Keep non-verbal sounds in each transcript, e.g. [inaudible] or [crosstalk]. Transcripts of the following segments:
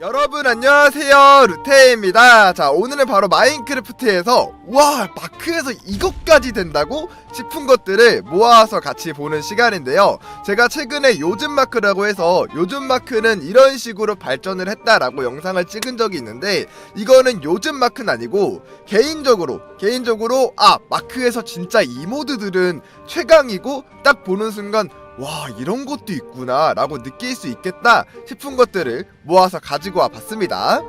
여러분 안녕하세요. 루테입니다. 자 오늘은 바로 마인크래프트에서 와 마크에서 이것까지 된다고 싶은 것들을 모아서 같이 보는 시간인데요. 제가 최근에 요즘 마크라고 해서 요즘 마크는 이런 식으로 발전을 했다라고 영상을 찍은 적이 있는데 이거는 요즘 마크는 아니고 개인적으로 개인적으로 아 마크에서 진짜 이 모드들은 최강이고 딱 보는 순간 와 이런 것도 있구나 라고 느낄 수 있겠다 싶은 것들을 모아서 가지고 와 봤습니다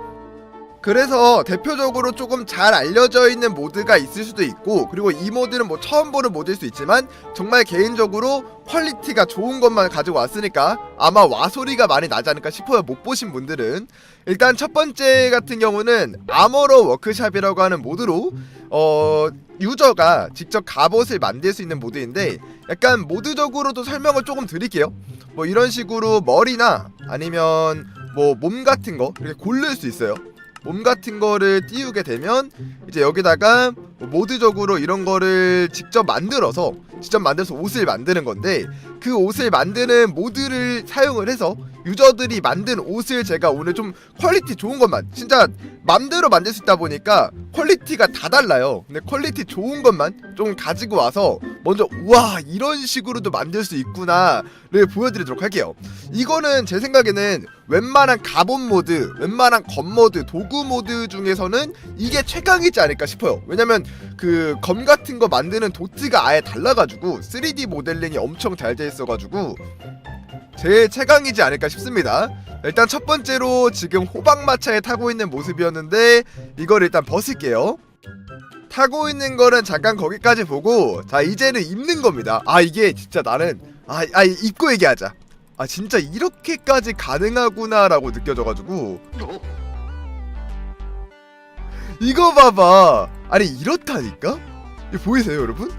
그래서 대표적으로 조금 잘 알려져 있는 모드가 있을 수도 있고 그리고 이 모드는 뭐 처음 보는 모드일 수 있지만 정말 개인적으로 퀄리티가 좋은 것만 가지고 왔으니까 아마 와 소리가 많이 나지 않을까 싶어요 못 보신 분들은 일단 첫 번째 같은 경우는 아머러 워크샵이라고 하는 모드로 어 유저가 직접 갑옷을 만들 수 있는 모드인데 약간 모드적으로도 설명을 조금 드릴게요. 뭐 이런 식으로 머리나 아니면 뭐 몸 같은 거 이렇게 고를 수 있어요. 몸 같은 거를 띄우게 되면 이제 여기다가 뭐 모드적으로 이런 거를 직접 만들어서 직접 만들어서 옷을 만드는 건데 그 옷을 만드는 모드를 사용을 해서 유저들이 만든 옷을 제가 오늘 좀 퀄리티 좋은 것만 진짜 맘대로 만들 수 있다 보니까 퀄리티가 다 달라요. 근데 퀄리티 좋은 것만 좀 가지고 와서 먼저 우와 이런 식으로도 만들 수 있구나를 보여드리도록 할게요. 이거는 제 생각에는 웬만한 갑옷 모드, 웬만한 검 모드, 도구 모드 중에서는 이게 최강이지 않을까 싶어요. 왜냐면 그 검 같은 거 만드는 도트가 아예 달라가지고 3D 모델링이 엄청 잘돼 있어가지고 제일 최강이지 않을까 싶습니다. 일단 첫 번째로 지금 호박마차에 타고 있는 모습이었는데 이걸 일단 벗을게요. 타고 있는 거는 잠깐 거기까지 보고 자 이제는 입는 겁니다. 아 이게 진짜 나는 아, 아 입고 얘기하자. 아 진짜 이렇게까지 가능하구나라고 느껴져가지고 이거 봐봐. 아니 이렇다니까? 이거 보이세요 여러분?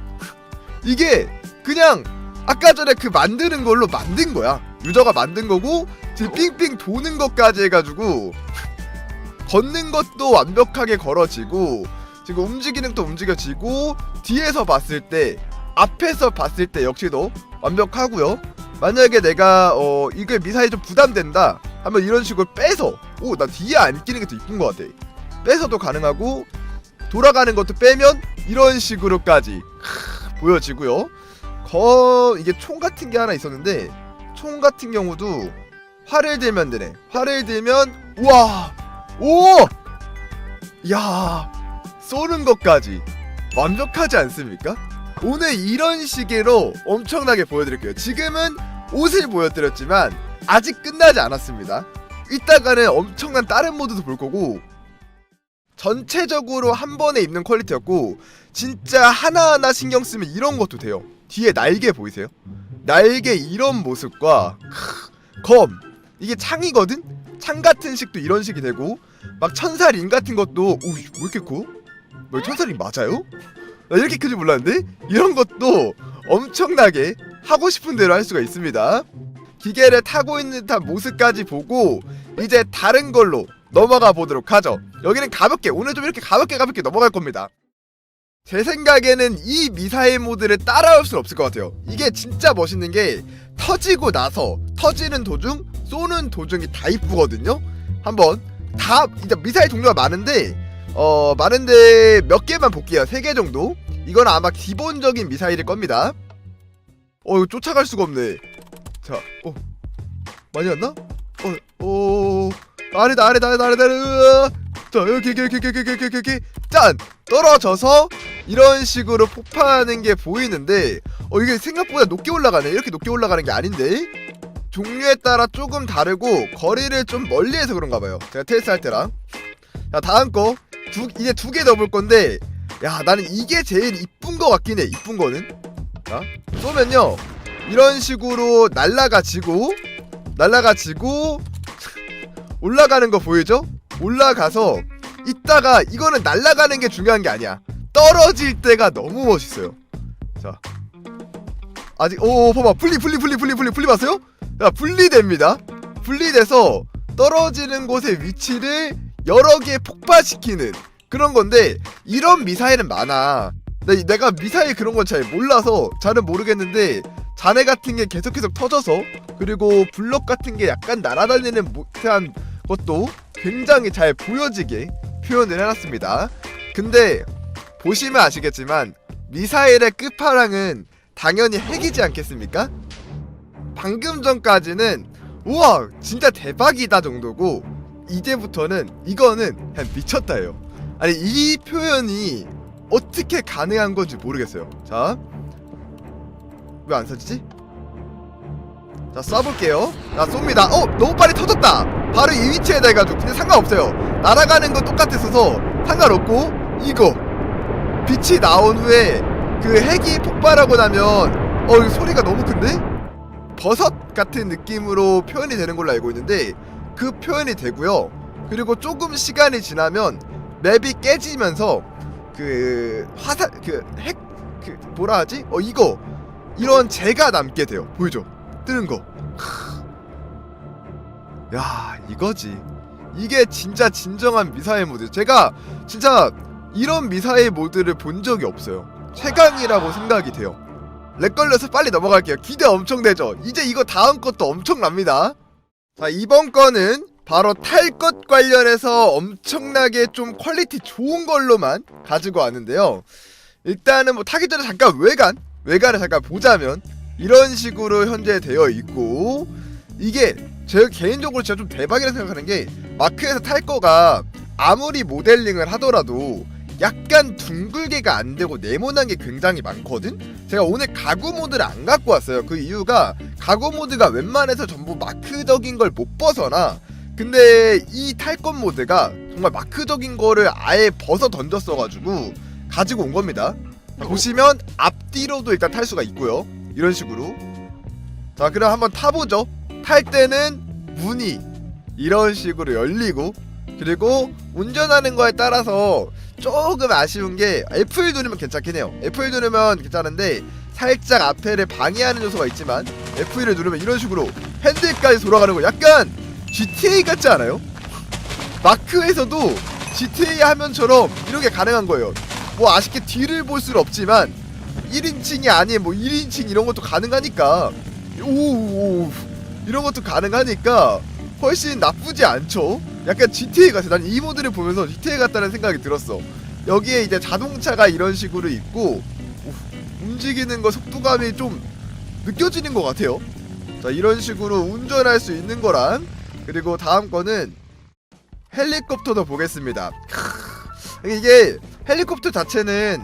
이게 그냥 아까 전에 그 만드는 걸로 만든 거야. 유저가 만든 거고 지금 삥삥 도는 것까지 해가지고 걷는 것도 완벽하게 걸어지고 지금 움직이는 것도 움직여지고 뒤에서 봤을 때 앞에서 봤을 때 역시도 완벽하고요. 만약에 내가 어 이게 미사일 좀 부담된다 하면 이런 식으로 빼서 오 나 뒤에 안 끼는 게 더 이쁜 것 같아. 빼서도 가능하고 돌아가는 것도 빼면 이런 식으로까지 크, 보여지고요. 거 이게 총 같은 게 하나 있었는데 총 같은 경우도 활을 들면 되네. 활을 들면 우와 오! 야 쏘는 것까지 완벽하지 않습니까? 오늘 이런 식으로 엄청나게 보여드릴게요. 지금은 옷을 보여드렸지만 아직 끝나지 않았습니다. 이따가는 엄청난 다른 모드도 볼 거고 전체적으로 한 번에 입는 퀄리티였고 진짜 하나하나 신경 쓰면 이런 것도 돼요. 뒤에 날개 보이세요? 날개 이런 모습과 크, 검 이게 창이거든? 창 같은 식도 이런 식이 되고 막 천사링 같은 것도 오왜 이렇게 커? 뭐 천사링 맞아요? 나 이렇게 큰줄 몰랐는데 이런 것도 엄청나게 하고 싶은 대로 할 수가 있습니다. 기계를 타고 있는 듯한 모습까지 보고 이제 다른 걸로 넘어가 보도록 하죠. 여기는 가볍게 오늘 좀 이렇게 가볍게 가볍게 넘어갈 겁니다. 제 생각에는 이 미사일 모드를 따라올 수는 없을 것 같아요. 이게 진짜 멋있는 게 터지고 나서 터지는 도중 쏘는 도중이 다 이쁘거든요. 한번 다 이제 미사일 종류가 많은데 어 많은데 몇 개만 볼게요. 세 개 정도. 이건 아마 기본적인 미사일일 겁니다. 어 이거 쫓아갈 수가 없네. 자, 어 많이 왔나? 어, 어 아래다 아래다 아래다 아래다 아래다. 자 이렇게 이렇게 이렇게 이렇게 이렇게 이렇게 짠! 떨어져서 이런 식으로 폭파하는 게 보이는데 어 이게 생각보다 높게 올라가네. 이렇게 높게 올라가는 게 아닌데? 종류에 따라 조금 다르고 거리를 좀 멀리해서 그런가 봐요. 제가 테스트 할 때랑. 자 다음 거. 두, 이제 두 개 더 볼 건데 야 나는 이게 제일 이쁜 거 같긴 해 이쁜 거는. 자 쏘면요. 이런 식으로 날라가 지고 날라가 지고 [laughs] 올라가는 거 보이죠? 올라가서 이따가 이거는 날아가는 게 중요한 게 아니야. 떨어질 때가 너무 멋있어요. 자, 아직 오 봐봐 분리 분리 분리 분리 분리 분리 봤어요? 야 분리됩니다. 분리돼서 떨어지는 곳의 위치를 여러 개 폭파시키는 그런 건데 이런 미사일은 많아. 내, 내가 미사일 그런 건 잘 몰라서 잘은 모르겠는데 잔해 같은 게 계속 계속 터져서 그리고 블럭 같은 게 약간 날아다니는 듯한 것도 굉장히 잘 보여지게 표현을 해놨습니다. 근데 보시면 아시겠지만 미사일의 끝판왕은 당연히 핵이지 않겠습니까? 방금 전까지는 우와 진짜 대박이다 정도고 이제부터는 이거는 그냥 미쳤다예요. 아니 이 표현이 어떻게 가능한 건지 모르겠어요. 자, 왜안 써지지? 자 쏴볼게요. 자 쏩니다. 어 너무 빨리 터졌다. 바로 이 위치에 대가지고 근데 상관없어요. 날아가는 건 똑같았어서 상관없고 이거 빛이 나온 후에 그 핵이 폭발하고 나면 어 소리가 너무 큰데? 버섯 같은 느낌으로 표현이 되는 걸로 알고 있는데 그 표현이 되고요. 그리고 조금 시간이 지나면 맵이 깨지면서 그 화살 그 핵그 뭐라 하지? 어 이거 이런 재가 남게 돼요. 보이죠? 뜨는 거. 크. 야 이거지. 이게 진짜 진정한 미사일 모드. 제가 진짜 이런 미사일 모드를 본 적이 없어요. 최강이라고 생각이 돼요. 렉 걸려서 빨리 넘어갈게요. 기대 엄청 되죠? 이제 이거 다음 것도 엄청납니다. 자, 이번 거는 바로 탈 것 관련해서 엄청나게 좀 퀄리티 좋은 걸로만 가지고 왔는데요. 일단은 뭐 타기 전에 잠깐 외관, 외관을 잠깐 보자면 이런 식으로 현재 되어 있고 이게 제 개인적으로 진짜 좀 대박이라 생각하는 게 마크에서 탈 거가 아무리 모델링을 하더라도 약간 둥글게가 안 되고 네모난 게 굉장히 많거든. 제가 오늘 가구 모드를 안 갖고 왔어요. 그 이유가 가구 모드가 웬만해서 전부 마크적인 걸 못 벗어나. 근데 이 탈것 모드가 정말 마크적인 거를 아예 벗어 던졌어가지고 가지고 온 겁니다. 자, 보시면 앞뒤로도 일단 탈 수가 있고요. 이런 식으로. 자, 그럼 한번 타보죠. 탈 때는 문이 이런 식으로 열리고 그리고 운전하는 거에 따라서 조금 아쉬운 게 F1 누르면 괜찮긴 해요. F1 누르면 괜찮은데 살짝 앞에를 방해하는 요소가 있지만 F1을 누르면 이런 식으로 핸들까지 돌아가는 거 약간 GTA 같지 않아요? 마크에서도 GTA 화면처럼 이렇게 가능한 거예요. 뭐 아쉽게 뒤를 볼 수는 없지만 1인칭이 아닌 뭐 1인칭 이런 것도 가능하니까 오 이런 것도 가능하니까 훨씬 나쁘지 않죠. 약간 GTA 같아. 난 이 모드를 보면서 GTA 같다는 생각이 들었어. 여기에 이제 자동차가 이런 식으로 있고 오, 움직이는 거 속도감이 좀 느껴지는 것 같아요. 자 이런 식으로 운전할 수 있는 거랑 그리고 다음 거는 헬리콥터도 보겠습니다. 크, 이게 헬리콥터 자체는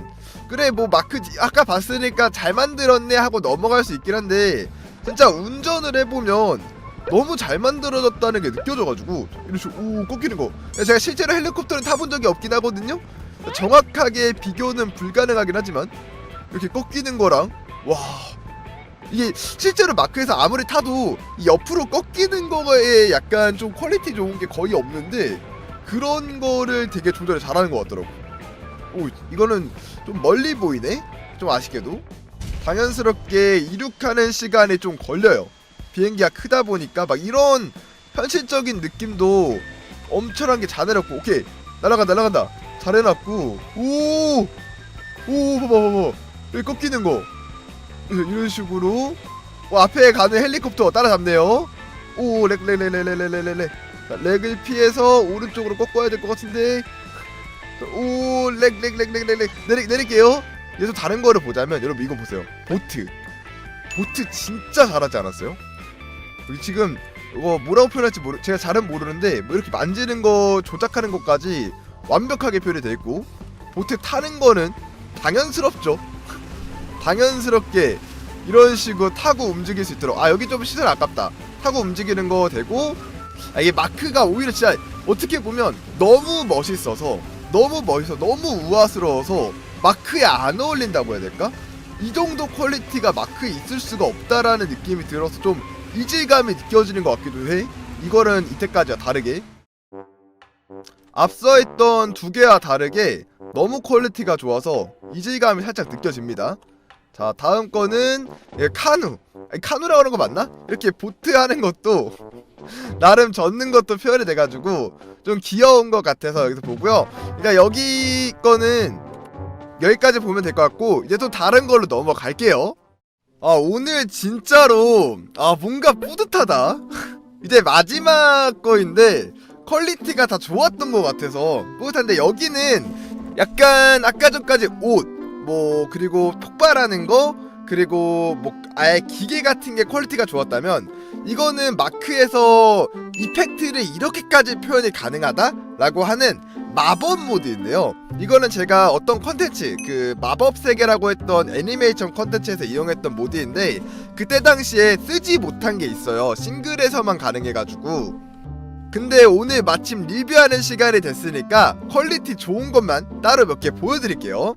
그래 뭐 마크 아까 봤으니까 잘 만들었네 하고 넘어갈 수 있긴 한데 진짜 운전을 해보면 너무 잘 만들어졌다는 게 느껴져가지고 이런 식으로 오 꺾이는 거. 제가 실제로 헬리콥터는 타본 적이 없긴 하거든요? 정확하게 비교는 불가능하긴 하지만 이렇게 꺾이는 거랑 와. 이게 실제로 마크에서 아무리 타도 이 옆으로 꺾이는 거에 약간 좀 퀄리티 좋은 게 거의 없는데 그런 거를 되게 조절을 잘하는 것 같더라고 오 이거는 좀 멀리 보이네? 좀 아쉽게도. 당연스럽게 이륙하는 시간이 좀 걸려요. 비행기가 크다 보니까 막 이런 현실적인 느낌도 엄청난 게 잘 해놨고. 오케이 날아간다 잘 해놨고. 오오 봐봐 봐봐 여기 꺾이는 거. [laughs] 이런 식으로. 어, 앞에 가는 헬리콥터 따라잡네요. 오렉렉렉렉렉렉렉렉. 렉을 피해서 오른쪽으로 꺾어야 될 것 같은데 오 렉 렉 렉 렉 렉 렉. 내리 내릴게요. 얘도 다른 거를 보자면 여러분 이거 보세요. 보트. 보트 진짜 잘하지 않았어요? 여기 지금 이거 뭐라고 표현할지 모르 제가 잘은 모르는데 뭐 이렇게 만지는 거 조작하는 것까지 완벽하게 표현이 돼 있고 보트 타는 거는 당연스럽죠. [laughs] 당연스럽게 이런 식으로 타고 움직일 수 있도록. 아 여기 좀 시설 아깝다. 타고 움직이는 거 되고 아, 이게 마크가 오히려 진짜 어떻게 보면 너무 멋있어서 너무 멋있어 너무 우아스러워서 마크에 안 어울린다고 해야 될까? 이 정도 퀄리티가 마크에 있을 수가 없다라는 느낌이 들어서 좀 이질감이 느껴지는 것 같기도 해. 이거는 이때까지와 다르게. 앞서 했던 두 개와 다르게 너무 퀄리티가 좋아서 이질감이 살짝 느껴집니다. 자, 다음 거는 예, 카누. 아니, 카누라고 하는 거 맞나? 이렇게 보트 하는 것도 [laughs] 나름 젓는 것도 표현이 돼가지고 좀 귀여운 것 같아서 여기서 보고요. 그러니까 여기 거는 여기까지 보면 될 것 같고 이제 또 다른 걸로 넘어갈게요. 아 오늘 진짜로 아 뭔가 뿌듯하다. [laughs] 이제 마지막 거인데 퀄리티가 다 좋았던 것 같아서 뿌듯한데 여기는 약간 아까 전까지 옷 뭐 그리고 폭발하는 거 그리고 뭐 아예 기계 같은 게 퀄리티가 좋았다면 이거는 마크에서 이펙트를 이렇게까지 표현이 가능하다라고 하는 마법 모드인데요. 이거는 제가 어떤 컨텐츠 그 마법 세계라고 했던 애니메이션 컨텐츠에서 이용했던 모드인데 그때 당시에 쓰지 못한 게 있어요. 싱글에서만 가능해가지고. 근데 오늘 마침 리뷰하는 시간이 됐으니까 퀄리티 좋은 것만 따로 몇 개 보여드릴게요.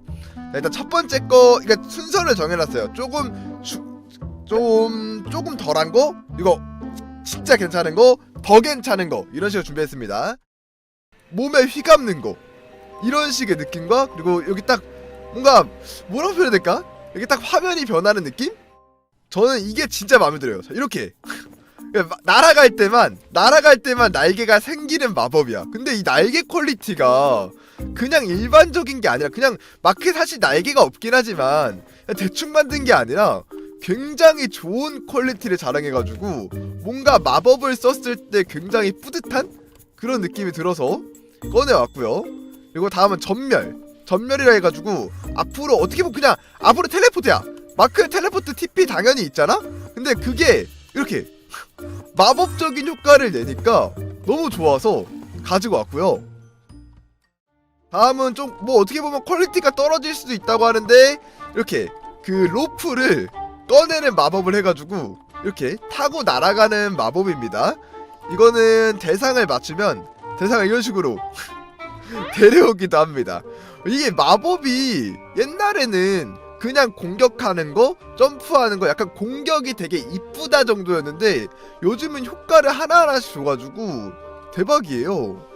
자, 일단 첫 번째 거, 그러니까 순서를 정해놨어요. 조금 주, 좀 조금 덜한 거, 이거 진짜 괜찮은 거, 더 괜찮은 거 이런 식으로 준비했습니다. 몸에 휘감는 거 이런 식의 느낌과 그리고 여기 딱 뭔가 뭐라고 표현해야 될까? 여기 딱 화면이 변하는 느낌? 저는 이게 진짜 마음에 들어요. 자, 이렇게 그러니까 마- 날아갈 때만 날아갈 때만 날개가 생기는 마법이야. 근데 이 날개 퀄리티가 그냥 일반적인 게 아니라 그냥 마크 사실 날개가 없긴 하지만 대충 만든 게 아니라 굉장히 좋은 퀄리티를 자랑해가지고 뭔가 마법을 썼을 때 굉장히 뿌듯한 그런 느낌이 들어서 꺼내왔고요. 그리고 다음은 전멸. 전멸이라 해가지고 앞으로 어떻게 보면 그냥 앞으로 텔레포트야. 마크 텔레포트 TP 당연히 있잖아. 근데 그게 이렇게 마법적인 효과를 내니까 너무 좋아서 가지고 왔고요. 다음은 좀 뭐 어떻게 보면 퀄리티가 떨어질 수도 있다고 하는데 이렇게 그 로프를 꺼내는 마법을 해가지고 이렇게 타고 날아가는 마법입니다. 이거는 대상을 맞추면 대상을 이런 식으로 [laughs] 데려오기도 합니다. 이게 마법이 옛날에는 그냥 공격하는 거, 점프하는 거, 약간 공격이 되게 이쁘다 정도였는데 요즘은 효과를 하나하나씩 줘가지고 대박이에요.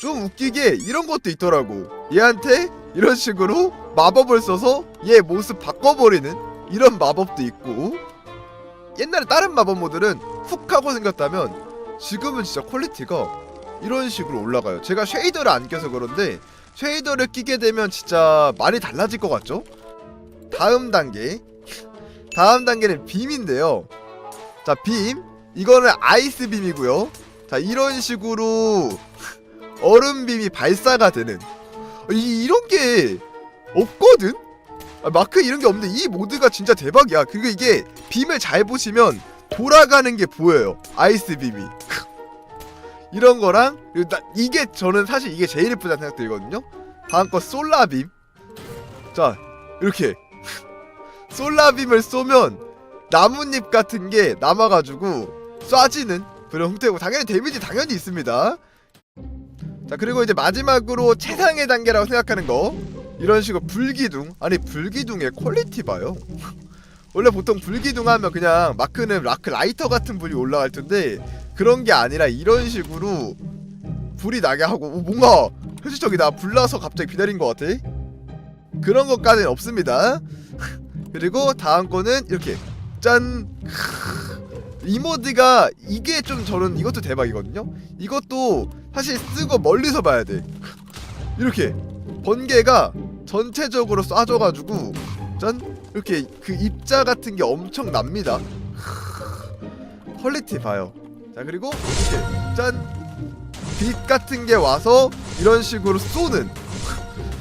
좀 웃기게 이런 것도 있더라고. 얘한테 이런 식으로 마법을 써서 얘 모습 바꿔버리는 이런 마법도 있고 옛날에 다른 마법 모드는 훅 하고 생겼다면 지금은 진짜 퀄리티가 이런 식으로 올라가요. 제가 쉐이더를 안 껴서 그런데 쉐이더를 끼게 되면 진짜 많이 달라질 것 같죠? 다음 단계 다음 단계는 빔인데요. 자, 빔 이거는 아이스 빔이고요. 자, 이런 식으로 얼음 빔이 발사가 되는 이, 이런 게 없거든? 아, 마크 이런 게 없는데 이 모드가 진짜 대박이야. 그리고 이게 빔을 잘 보시면 돌아가는 게 보여요. 아이스 빔이. [laughs] 이런 거랑 그리고 나, 이게 저는 사실 이게 제일 예쁘다는 생각 들거든요. 다음 거 솔라 빔. 자 이렇게 [laughs] 솔라 빔을 쏘면 나뭇잎 같은 게 남아가지고 쏴지는 그런 형태고 당연히 데미지 당연히 있습니다. 자 그리고 이제 마지막으로 최상의 단계라고 생각하는 거. 이런 식으로 불기둥. 아니 불기둥의 퀄리티 봐요. [laughs] 원래 보통 불기둥 하면 그냥 마크는 라크 라이터 같은 불이 올라갈 텐데 그런 게 아니라 이런 식으로 불이 나게 하고 오, 뭔가 현실적이다. 불나서 갑자기 기다린 것 같아. 그런 것까지는 없습니다. [laughs] 그리고 다음 거는 이렇게. 짠 이 모드가 이게 좀 저는 이것도 대박이거든요? 이것도 사실 쓰고 멀리서 봐야 돼. 이렇게 번개가 전체적으로 쏴져가지고 짠? 이렇게 그 입자 같은 게 엄청 납니다. 퀄리티 봐요. 자 그리고 이렇게 짠 빛 같은 게 와서 이런 식으로 쏘는.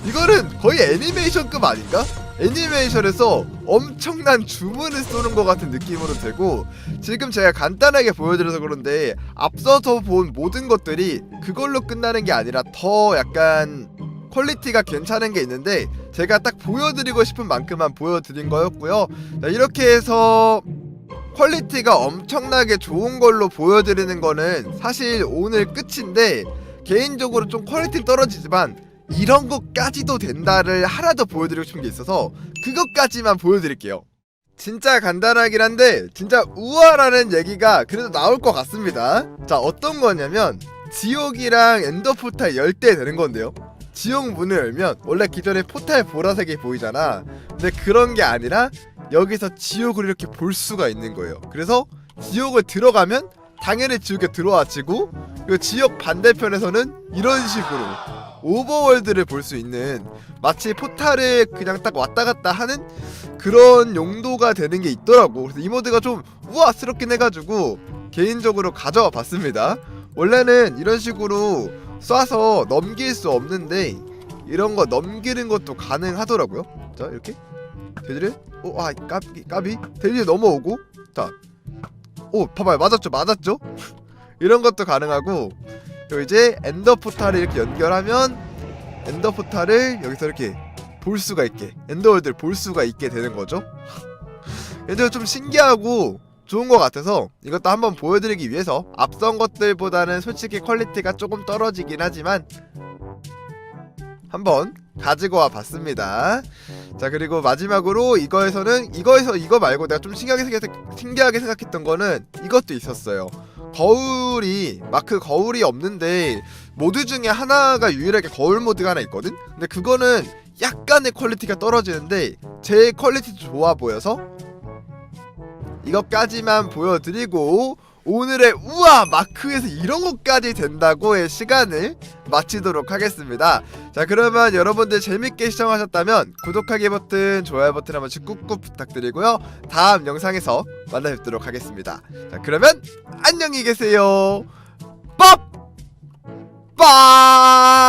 이거는 거의 애니메이션급 아닌가? 애니메이션에서 엄청난 주문을 쏘는 것 같은 느낌으로 되고 지금 제가 간단하게 보여드려서 그런데 앞서서 본 모든 것들이 그걸로 끝나는 게 아니라 더 약간 퀄리티가 괜찮은 게 있는데 제가 딱 보여드리고 싶은 만큼만 보여드린 거였고요. 자, 이렇게 해서 퀄리티가 엄청나게 좋은 걸로 보여드리는 거는 사실 오늘 끝인데 개인적으로 좀 퀄리티 떨어지지만 이런 것까지도 된다를 하나 더 보여드리고 싶은 게 있어서 그것까지만 보여드릴게요. 진짜 간단하긴 한데 진짜 우아라는 얘기가 그래도 나올 것 같습니다. 자 어떤 거냐면 지옥이랑 엔더 포탈 열때 되는 건데요. 지옥 문을 열면 원래 기존에 포탈 보라색이 보이잖아. 근데 그런 게 아니라 여기서 지옥을 이렇게 볼 수가 있는 거예요. 그래서 지옥을 들어가면 당연히 지옥에 들어와지고 그리고 지옥 반대편에서는 이런 식으로 오버월드를 볼 수 있는 마치 포탈을 그냥 딱 왔다 갔다 하는 그런 용도가 되는 게 있더라고. 그래서 이 모드가 좀 우아스럽긴 해가지고 개인적으로 가져와 봤습니다. 원래는 이런 식으로 쏴서 넘길 수 없는데 이런 거 넘기는 것도 가능하더라고요. 자 이렇게. 돼지를? 오아 까비 까비. 돼지 넘어오고. 자 오 봐봐요. 맞았죠? 맞았죠? [laughs] 이런 것도 가능하고 그리고 이제 엔더 포탈을 이렇게 연결하면 엔더 포탈을 여기서 이렇게 볼 수가 있게 엔더월드를 볼 수가 있게 되는 거죠. 근데 좀 신기하고 좋은 것 같아서 이것도 한번 보여드리기 위해서 앞선 것들보다는 솔직히 퀄리티가 조금 떨어지긴 하지만 한번 가지고 와 봤습니다. 자 그리고 마지막으로 이거에서는 이거에서 이거 말고 내가 좀 신기하게 생각 신기하게 생각했던 거는 이것도 있었어요. 거울이 마크 거울이 없는데 모드 중에 하나가 유일하게 거울 모드가 하나 있거든. 근데 그거는 약간의 퀄리티가 떨어지는데 제 퀄리티도 좋아 보여서 이것까지만 보여드리고 오늘의 우와 마크에서 이런 것까지 된다고의 시간을 마치도록 하겠습니다. 자 그러면 여러분들 재밌게 시청하셨다면 구독하기 버튼, 좋아요 버튼 한 번 씩 꾹꾹 부탁드리고요. 다음 영상에서 만나 뵙도록 하겠습니다. 자 그러면 안녕히 계세요. 빠! 빠!